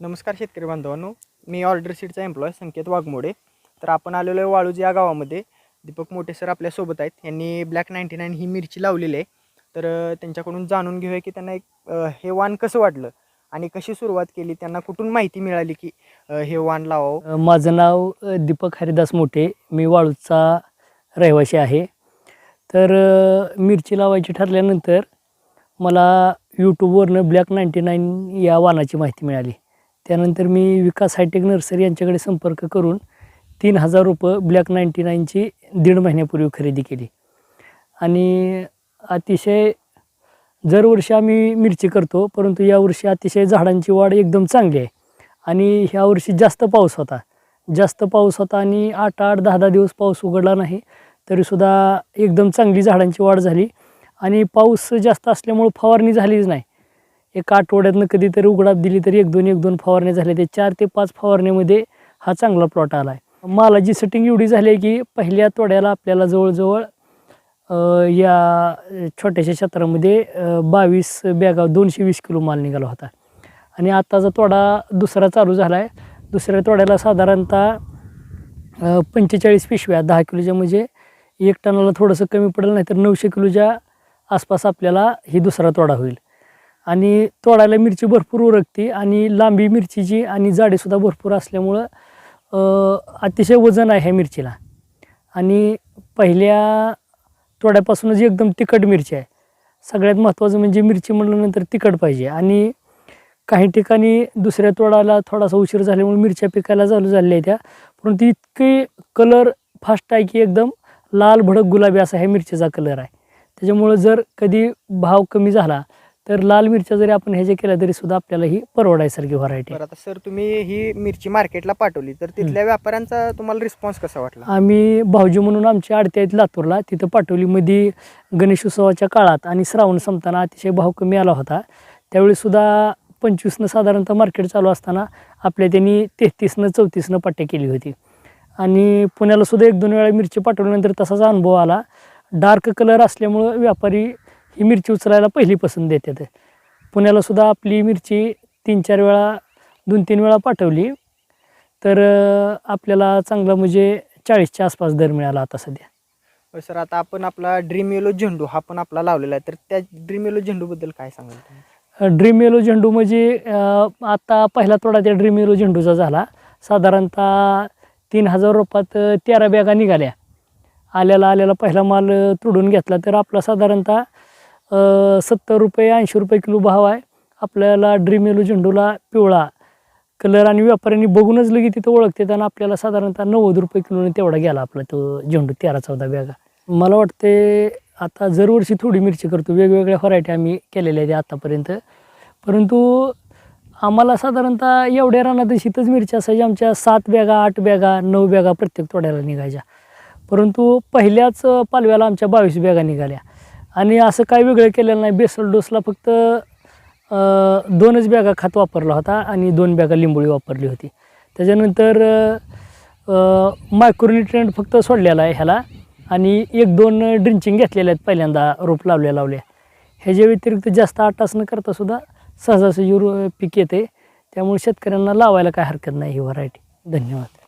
नमस्कार शेतकरी बांधवांनो मी ऑर्डर सीटचा एम्प्लॉय संकेत वाघमोडे. तर आपण आलेलो आहे वाळूज या गावामध्ये. दीपक मोठे सर आपल्यासोबत आहेत. यांनी ब्लॅक नाईन्टी नाईन ही मिरची लावलेली आहे. तर त्यांच्याकडून जाणून घेऊया की त्यांना एक हे वाण कसं वाटलं आणि कशी सुरुवात केली त्यांना कुठून माहिती मिळाली की हे वाण लावावं? माझं नाव दीपक हरिदास मोठे. मी वाळूचा रहिवासी आहे. तर मिरची लावायची ठरल्यानंतर मला यूट्यूबवरनं ब्लॅक नाईन्टी नाईन या वाणाची माहिती मिळाली. त्यानंतर मी विकास हायटेक नर्सरी यांच्याकडे संपर्क करून तीन हजार रुपये ब्लॅक नाईन्टी नाईनची दीड महिन्यापूर्वी खरेदी केली. आणि अतिशय दरवर्षी आम्ही मिरची करतो परंतु यावर्षी अतिशय झाडांची वाढ एकदम चांगली आहे. आणि ह्या वर्षी जास्त पाऊस होता. जास्त पाऊस होता आणि आठ आठ दहा दहा दिवस पाऊस उघडला नाही तरीसुद्धा एकदम चांगली झाडांची वाढ झाली. आणि पाऊस जास्त असल्यामुळं फवारणी झालीच नाही. एका आठवड्यातनं कधीतरी उघडाप दिली तरी एक दोन एक दोन फवारण्या झाल्या. ते चार ते पाच फवारण्यामध्ये हा चांगला प्लॉट आला आहे मालाची सेटिंग एवढी झाली आहे की पहिल्या तोड्याला आपल्याला जवळजवळ या छोट्याशा क्षेत्रामध्ये बावीस बॅगा दोनशे वीस किलो माल निघाला होता. आणि आत्ताचा तोडा दुसरा चालू झाला आहे दुसऱ्या तोड्याला साधारणतः पंचेचाळीस पिशव्या दहा किलोच्या म्हणजे एक टनाला थोडंसं कमी पडेल नाही तर नऊशे किलोच्या आसपास आपल्याला ही दुसरा तोडा होईल. आणि तोडायला मिरची भरपूर उरकते आणि लांबी मिरचीची आणि जाडीसुद्धा भरपूर असल्यामुळं अतिशय वजन आहे ह्या मिरचीला. आणि पहिल्या तोड्यापासूनच एकदम तिखट मिरची आहे. सगळ्यात महत्त्वाचं म्हणजे मिरची म्हटल्यानंतर तिखट पाहिजे. आणि काही ठिकाणी दुसऱ्या तोडाला थोडासा उशीर झाल्यामुळे मिरच्या पिकायला चालू झालेल्या आहेत त्या. परंतु इतके कलर फास्ट आहे की एकदम लाल भडक गुलाबी असा ह्या मिरचीचा कलर आहे. त्याच्यामुळं जर कधी भाव कमी झाला तर लाल मिरच्या जरी आपण ह्याच्या केल्या तरी सुद्धा आपल्याला ही परवडायसारखी व्हरायटी बरं आता सर तुम्ही ही मिरची मार्केटला पाठवली तर तिथल्या व्यापाऱ्यांचा तुम्हाला रिस्पॉन्स कसा वाटला? आम्ही भाऊजी म्हणून आमची आडती आहेत लातूरला तिथं पाठवली. मध्ये गणेश उत्सवाच्या काळात आणि श्रावण संपताना अतिशय भाव कमी आला होता. त्यावेळी सुद्धा पंचवीसनं साधारणतः मार्केट चालू असताना आपल्या त्यांनी तेहतीसनं चौतीसनं पट्ट्या केली होती. आणि पुण्याला सुद्धा एक दोन वेळा मिरची पाठवल्यानंतर तसाच अनुभव आला. डार्क कलर असल्यामुळं व्यापारी ही मिरची उचलायला पहिली पसंत देतात पुण्याला सुद्धा आपली मिरची तीन चार वेळा दोन तीन वेळा पाठवली. तर आपल्याला चांगलं म्हणजे चाळीसच्या आसपास दर मिळाला आता सध्या. सर आता आपण आपला ड्रीम येलो झेंडू हा पण आपला लावलेला आहे. तर त्या ड्रीम येलो झेंडूबद्दल काय सांगाल ड्रीम येलो झेंडू म्हणजे आता पहिला तोडा त्या ड्रीम येलो झेंडूचा झाला. साधारणतः तीन हजार रुपयात तेरा बॅगा निघाल्या. आल्याला आल्याला पहिला माल तोडून घेतला. तर आपला साधारणतः सत्तर रुपये ऐंशी रुपये किलो भाव आहे. आपल्याला ड्रीम येलो झेंडूला पिवळा कलर आणि व्यापाऱ्यांनी बघूनच लगे तिथं ओळखते आणि आपल्याला साधारणतः नव्वद रुपये किलोने तेवढा गेला आपला तो झेंडू तेरा चौदा बॅगा. मला वाटते आता दरवर्षी थोडी मिरची करतो. वेगवेगळ्या व्हरायटी आम्ही केलेल्या आहेत आत्तापर्यंत परंतु आम्हाला साधारणतः एवढ्या रानात शीतच मिरची असायची. आमच्या सात बॅगा आठ बॅगा नऊ बॅगा प्रत्येक तोड्याला निघायच्या. परंतु पहिल्याच पालव्याला आमच्या बावीस बॅगा निघाल्या. आणि असं काय वेगळं केलेलं नाही. बेसल डोसला फक्त दोनच बॅगा खत वापरला होता आणि दोन बॅगा लिंबोळी वापरली होती. त्याच्यानंतर मायक्रोन्युट्रियंट फक्त सोडलेला आहे ह्याला आणि एक दोन ड्रिंचिंग घेतलेल्या आहेत पहिल्यांदा रोप लावल्या लावल्या. ह्याच्या व्यतिरिक्त जास्त आटास न करतासुद्धा सहजासहजी रो पीक येते. त्यामुळे शेतकऱ्यांना लावायला काय हरकत नाही ही व्हरायटी. धन्यवाद.